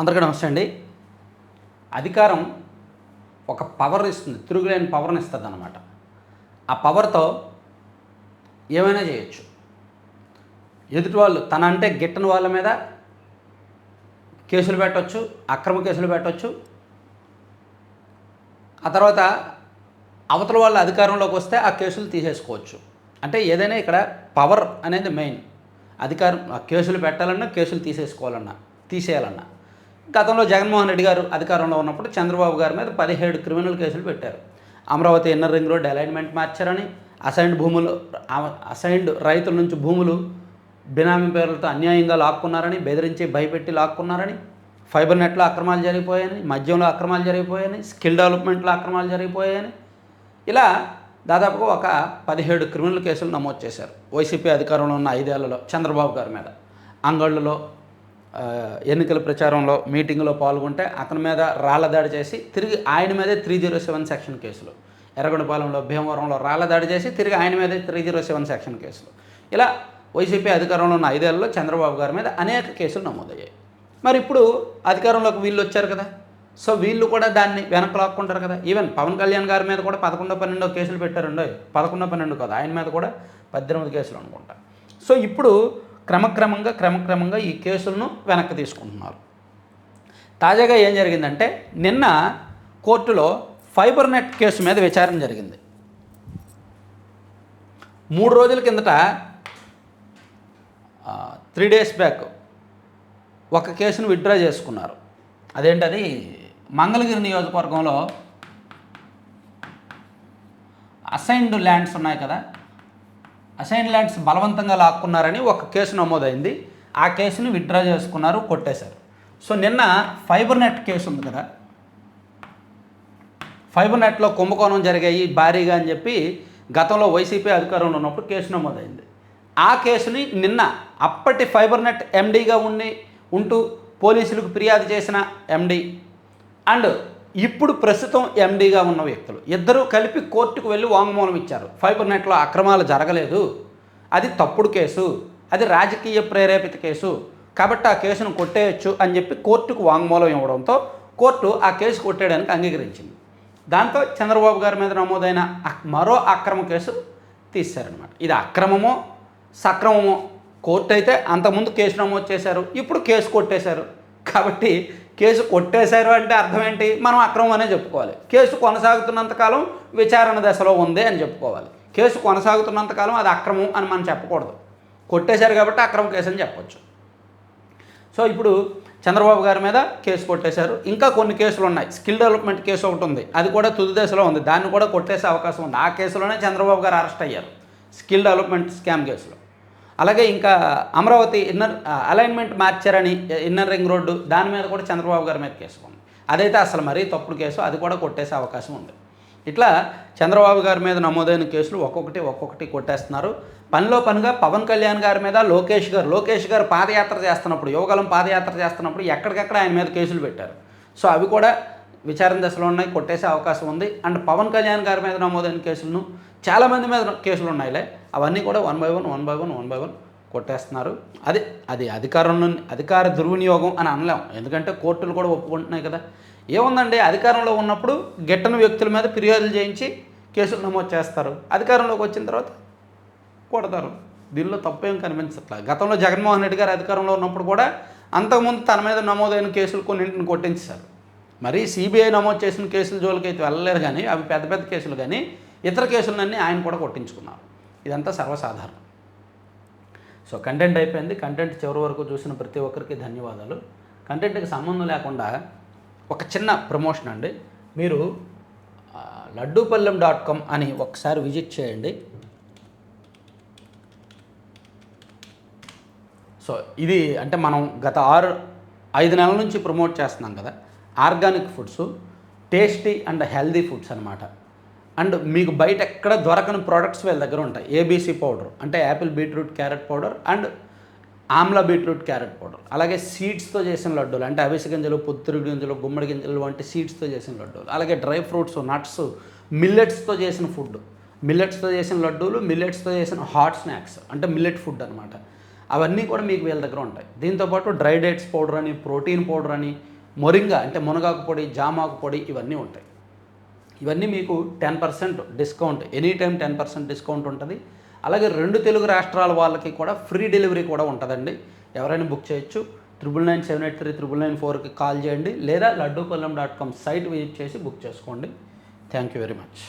అందరికీ నమస్తే అండి. అధికారం ఒక పవర్ ఇస్తుంది తిరుగులేని పవర్ని ఇస్తుంది అనమాట ఆ పవర్తో ఏమైనా చేయొచ్చు. ఎదుటి వాళ్ళు తన అంటే గిట్టని వాళ్ళ మీద కేసులు పెట్టవచ్చు అక్రమ కేసులు పెట్టవచ్చు ఆ తర్వాత అవతల వాళ్ళ అధికారంలోకి వస్తే ఆ కేసులు తీసేసుకోవచ్చు. అంటే ఏదైనా ఇక్కడ పవర్ అనేది మెయిన్ అధికారం ఆ కేసులు పెట్టాలన్నా కేసులు తీసేసుకోవాలన్నా తీసేయాలన్నా. గతంలో జగన్మోహన్ రెడ్డి గారు అధికారంలో ఉన్నప్పుడు చంద్రబాబు గారి మీద పదిహేడు క్రిమినల్ కేసులు పెట్టారు. Amaravati inner ring road alignment మార్చారని assigned భూములు అసైన్డ్ రైతుల నుంచి భూములు బినామీ పేర్లతో అన్యాయంగా లాక్కున్నారని బెదిరించి భయపెట్టి లాక్కున్నారని ఫైబర్ నెట్లో అక్రమాలు జరిగిపోయాయని మద్యంలో అక్రమాలు జరిగిపోయాయని స్కిల్ డెవలప్మెంట్లో అక్రమాలు జరిగిపోయాయని ఇలా దాదాపుగా ఒక పదిహేడు క్రిమినల్ కేసులు నమోదు చేశారు. వైసీపీ అధికారంలో ఉన్న ఐదేళ్ళలో చంద్రబాబు గారి మీద. అంగళ్ళలో ఎన్నికల ప్రచారంలో మీటింగ్లో పాల్గొంటే అతని మీద రాళ్ళ దాడి చేసి తిరిగి ఆయన మీదే త్రీ జీరో సెవెన్ సెక్షన్ కేసులు. ఎర్రగొండపాలెంలో భీమవరంలో రాళ్ళ దాడి చేసి తిరిగి ఆయన మీదే త్రీ జీరో సెవెన్ సెక్షన్ కేసులు. ఇలా వైసీపీ అధికారంలో ఉన్న ఐదేళ్ళలో చంద్రబాబు గారి మీద అనేక కేసులు నమోదయ్యాయి. మరి ఇప్పుడు అధికారంలోకి వీళ్ళు వచ్చారు కదా. సో వీళ్ళు కూడా దాన్ని వెనక్కి లాక్కుంటారు కదా. ఈవెన్ పవన్ కళ్యాణ్ గారి మీద కూడా పదకొండో పన్నెండో కేసులు పెట్టారండో. పదకొండో పన్నెండు కాదు. ఆయన మీద కూడా పద్దెనిమిది కేసులు అనుకుంటా. సో ఇప్పుడు క్రమక్రమంగా క్రమక్రమంగా ఈ కేసులను వెనక్కి తీసుకుంటున్నారు. తాజాగా ఏం జరిగిందంటే నిన్న కోర్టులో ఫైబర్ నెట్ కేసు మీద విచారణ జరిగింది. మూడు రోజుల కిందట త్రీ డేస్ బ్యాక్ ఒక కేసును విత్డ్రా చేసుకున్నారు. అదేంటది? మంగళగిరి నియోజకవర్గంలో అసైన్డ్ ల్యాండ్స్ ఉన్నాయి కదా? అసైన్ ల్యాండ్స్ బలవంతంగా లాక్కున్నారని ఒక కేసు నమోదైంది. ఆ కేసుని విత్డ్రా చేసుకున్నారు కొట్టేశారు. సో నిన్న ఫైబర్ నెట్ కేసు ఉంది కదా. ఫైబర్ నెట్లో కుంభకోణం జరిగాయి భారీగా అని చెప్పి గతంలో వైసీపీ అధికారంలో ఉన్నప్పుడు కేసు నమోదైంది. ఆ కేసుని నిన్న అప్పటి ఫైబర్ నెట్ ఎండీగా ఉండి ఉంటూ పోలీసులకు ఫిర్యాదు చేసిన ఎండీ అండ్ ఇప్పుడు ప్రస్తుతం ఎండీగా ఉన్న వ్యక్తులు. ఇద్దరూ కలిపి కోర్టుకు వెళ్ళి వాంగ్మూలం ఇచ్చారు. ఫైబర్ నెట్లో అక్రమాలు జరగలేదు. అది తప్పుడు కేసు. అది రాజకీయ ప్రేరేపిత కేసు. కాబట్టి ఆ కేసును కొట్టేయచ్చు అని చెప్పి కోర్టుకు వాంగ్మూలం ఇవ్వడంతో కోర్టు ఆ కేసు కొట్టేయడానికి అంగీకరించింది. దాంతో చంద్రబాబు గారి మీద నమోదైన మరో అక్రమ కేసు తీశారనమాట ఇది అక్రమమో సక్రమమో కోర్టు అయితే అంతకుముందు కేసు నమోదు చేశారు. ఇప్పుడు కేసు కొట్టేశారు. కాబట్టి కేసు కొట్టేశారు అంటే అర్థం ఏంటి మనం అక్రమం అనే చెప్పుకోవాలి. కేసు కొనసాగుతున్నంతకాలం విచారణ దశలో ఉంది అని చెప్పుకోవాలి. కేసు కొనసాగుతున్నంతకాలం అది అక్రమం అని మనం చెప్పకూడదు. కొట్టేశారు కాబట్టి అక్రమ కేసు అని చెప్పొచ్చు. సో ఇప్పుడు చంద్రబాబు గారి మీద కేసు కొట్టేశారు. ఇంకా కొన్ని కేసులు ఉన్నాయి. స్కిల్ డెవలప్మెంట్ కేసు ఒకటి ఉంది. అది కూడా తుది దశలో ఉంది. దాన్ని కూడా కొట్టేసే అవకాశం ఉంది. ఆ కేసులోనే చంద్రబాబు గారు అరెస్ట్ అయ్యారు. స్కిల్ డెవలప్మెంట్ స్కామ్ కేసులో. అలాగే ఇంకా అమరావతి ఇన్నర్ అలైన్మెంట్ మార్చారని ఇన్నర్ రింగ్ రోడ్డు దాని మీద కూడా చంద్రబాబు గారి మీద కేసు ఉంది. అదైతే అసలు మరీ తప్పుడు కేసు అది కూడా కొట్టేసే అవకాశం ఉంది. ఇట్లా చంద్రబాబు గారి మీద నమోదైన కేసులు ఒక్కొక్కటి ఒక్కొక్కటి కొట్టేస్తున్నారు. పనిలో పనిగా పవన్ కళ్యాణ్ గారి మీద లోకేష్ గారు లోకేష్ గారు పాదయాత్ర చేస్తున్నప్పుడు యువగలం పాదయాత్ర చేస్తున్నప్పుడు ఎక్కడికెక్కడ ఆయన మీద కేసులు పెట్టారు. సో అవి కూడా విచారణ దశలో ఉన్నాయి కొట్టేసే అవకాశం ఉంది. అండ్ పవన్ కళ్యాణ్ గారి మీద నమోదైన కేసులను చాలామంది మీద కేసులు ఉన్నాయిలే. అవన్నీ కూడా one by one one by one one by one కొట్టేస్తున్నారు. అది అది అధికారంలో అధికార దుర్వినియోగం అని అనలేం. ఎందుకంటే కోర్టులు కూడా ఒప్పుకుంటున్నాయి కదా. ఏముందండి? అధికారంలో ఉన్నప్పుడు గెట్టని వ్యక్తుల మీద ఫిర్యాదులు చేయించి కేసులు నమోదు చేస్తారు. అధికారంలోకి వచ్చిన తర్వాత కొడతారు. దీనిలో తప్పేం కనిపించట్లా. గతంలో జగన్మోహన్ రెడ్డి గారు అధికారంలో ఉన్నప్పుడు కూడా అంతకుముందు తన మీద నమోదైన కేసులు కొన్నింటిని కొట్టించారు మరి సిబిఐ నమోదు చేసిన కేసుల జోలికి అయితే వెళ్ళలేరు కానీ అవి పెద్ద పెద్ద కేసులు కానీ ఇతర కేసులన్నీ ఆయన కూడా కొట్టించుకున్నారు. ఇదంతా సర్వసాధారణం. సో కంటెంట్ అయిపోయింది. కంటెంట్ చివరి వరకు చూసిన ప్రతి ఒక్కరికి ధన్యవాదాలు. కంటెంట్కి సంబంధం లేకుండా ఒక చిన్న ప్రమోషన్ అండి. మీరు లడ్డూపల్లెం డాట్ కామ్ అని ఒకసారి విజిట్ చేయండి. సో ఇది అంటే మనం గత ఆరు ఐదు నెలల నుంచి ప్రమోట్ చేస్తున్నాం కదా. Organic foods tasty and healthy foods అనమాట అండ్ మీకు బయట ఎక్కడ దొరకని ప్రోడక్ట్స్ వీళ్ళ దగ్గర ఉంటాయి. ఏబీసీ పౌడర్ అంటే apple beetroot carrot powder and amla beetroot carrot powder అలాగే సీడ్స్తో చేసిన లడ్డూలు అంటే అవిసె గింజలు పొత్తిరి గింజలు గుమ్మడి గింజలు వంటి సీడ్స్తో చేసిన లడ్డూలు. అలాగే డ్రై ఫ్రూట్స్ నట్స్ మిల్లెట్స్తో చేసిన ఫుడ్ మిల్లెట్స్తో చేసిన లడ్డూలు మిల్లెట్స్తో చేసిన హాట్ స్నాక్స్ అంటే మిల్లెట్ ఫుడ్ అనమాట అవన్నీ కూడా మీకు వీళ్ళ దగ్గర ఉంటాయి. దీంతోపాటు డ్రై డేట్స్ పౌడర్ అని ప్రోటీన్ పౌడర్ అని మొరింగా అంటే మునగాకు పొడి జామాకు పొడి ఇవన్నీ ఉంటాయి. ఇవన్నీ మీకు ten percent discount any time ten percent discount ఉంటుంది. అలాగే రెండు తెలుగు రాష్ట్రాల వాళ్ళకి కూడా ఫ్రీ డెలివరీ కూడా ఉంటుందండి. ఎవరైనా బుక్ చేయొచ్చు. Triple nine seven eight three triple nine ఫోర్కి కాల్ చేయండి. లేదా లడ్డూకొల్లం డాట్ కామ్ సైట్ విజిట్ చేసి బుక్ చేసుకోండి. Thank you very much.